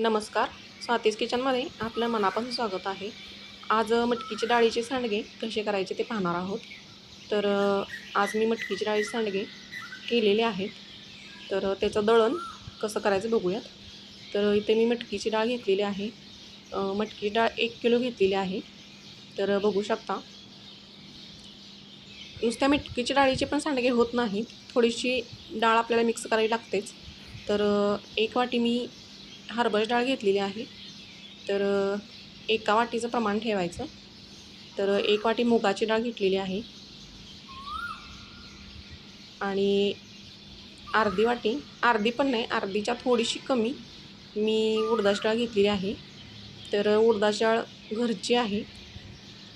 नमस्कार. स्वातीज किचनमध्ये आपलं मनापासून स्वागत आहे. आज मटकीची डाळीचे सांडगे कसे करायचे ते पाहणार आहोत. तर आज मी मटकीची डाळीचे सांडगे केलेले आहेत. तर त्याचं दळण कसं करायचं बघूयात. तर इथे मी मटकीची डाळ घेतलेली आहे. मटकी डाळ एक किलो घेतलेली आहे. तर बघू शकता. नुसत्या मटकीच्या डाळीचे पण सांडगे होत नाहीत. थोडीशी डाळ आपल्याला मिक्स करावी लागतेच. तर एक वाटी मी हरभरा डाळ घेतलेली आहे. तर एका वाटीचं प्रमाण ठेवायचं. तर एक वाटी मुगाची डाळ घेतलेली आहे. आणि अर्धी वाटी अर्धी पण नाही अर्धीच्या थोडीशी कमी मी उडदाची डाळ घेतलेली आहे. तर उडदाची डाळ घरची आहे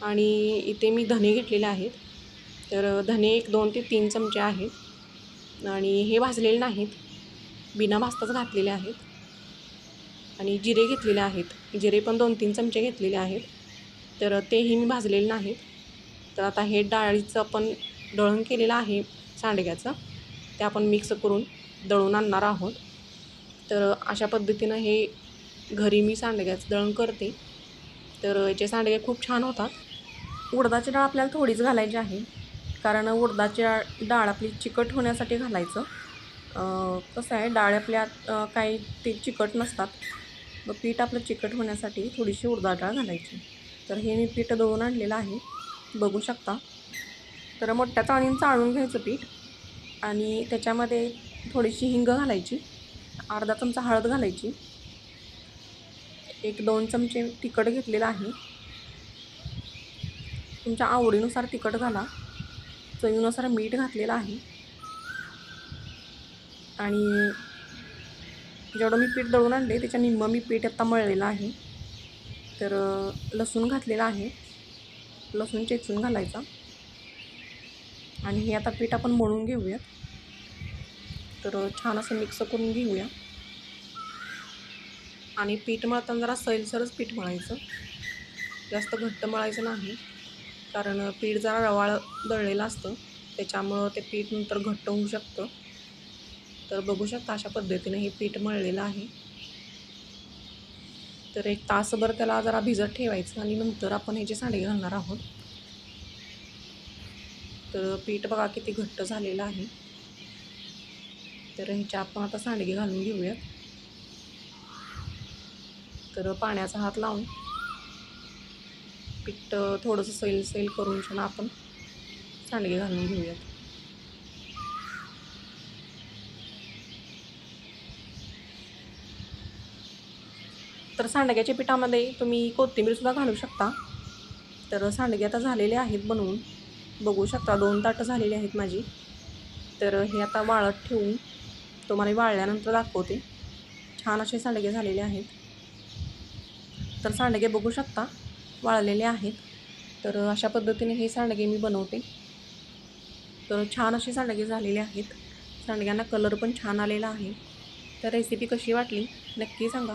आणि इथे मी धने घेतलेले आहेत. तर धने एक दोन ते तीन चमचे आहेत. आणि हे भाजलेले नाहीत. बिना भाजताच घातलेले आहेत. आणि जिरे घेतलेले आहेत. जिरे पण दोन तीन चमचे घेतलेले आहेत. तर तेही मी भाजलेले नाहीत. तर आता हे डाळीचं आपण दळण केलेलं आहे सांडग्याचं. ते आपण मिक्स करून दळून आणणार आहोत. तर अशा पद्धतीनं हे घरी मी सांडग्याचं दळण करते. तर याचे सांडगे खूप छान होतात. उडदाची डाळ आपल्याला थोडीच घालायची आहे. कारण उडदाची डाळ आपली चिकट होण्यासाठी घालायचं. कसं आहे डाळ आपल्या काही ते चिकट नसतात. मग पीठ आपलं चिकट होण्यासाठी थोडीशी उडदाची घालायची. तर हे मी पीठ दळून आणलेलं आहे. बघू शकता. तर मोठ्या चाळणीनं चाळून घ्यायचं पीठ. आणि त्याच्यामध्ये थोडीशी हिंग घालायची. अर्धा चमचा हळद घालायची. एक दोन चमचे तिखट घेतलेलं आहे. तुमच्या आवडीनुसार तिखट घाला. चवीनुसार मीठ घातलेलं आहे. आणि जेवढं मी पीठ दळून आणले त्याच्या निम्म मी पीठ आत्ता मळलेलं आहे. तर लसूण घातलेला आहे. लसूण चेचून घालायचा. आणि हे आता पीठ आपण मळून घेऊयात. तर छान असं मिक्स करून घेऊया. आणि पीठ मळताना जरा सैलसरच पीठ मळायचं. जास्त घट्ट मळायचं नाही. कारण पीठ जरा रवाळ दळलेलं असतं. त्याच्यामुळं ते पीठ नंतर घट्ट होऊ शकतं. तर बघू शकता अशा पद्धतीने हे पीठ मळलेलं आहे. तर एक तासभर त्याला जरा भिजत ठेवायचं आणि नंतर आपण ह्याचे सांडगे घालणार आहोत तर पीठ बघा किती घट्ट झालेलं आहे. तर ह्याच्या आपण आता सांडगे घालून घेऊयात. तर पाण्याचा हात लावून पीठ थोडंसं सैल सैल करून छान आपण सांडगे घालून घेऊयात. तर सांडग्याच्या पिठामध्ये तुम्ही कोथिंबीरसुद्धा घालू शकता. तर सांडगे आता झालेले आहेत बनवून. बघू शकता दोन ताटं झालेली आहेत माझी. तर हे आता वाळत ठेवून तुम्हाला वाळल्यानंतर दाखवते. छान असे सांडगे झालेले आहेत. तर सांडगे बघू शकता वाळलेले आहेत. तर अशा पद्धतीने हे सांडगे मी बनवते. तर छान असे सांडगे झालेले आहेत. सांडग्यांना कलर पण छान आलेला आहे. तर रेसिपी कशी वाटली नक्की सांगा.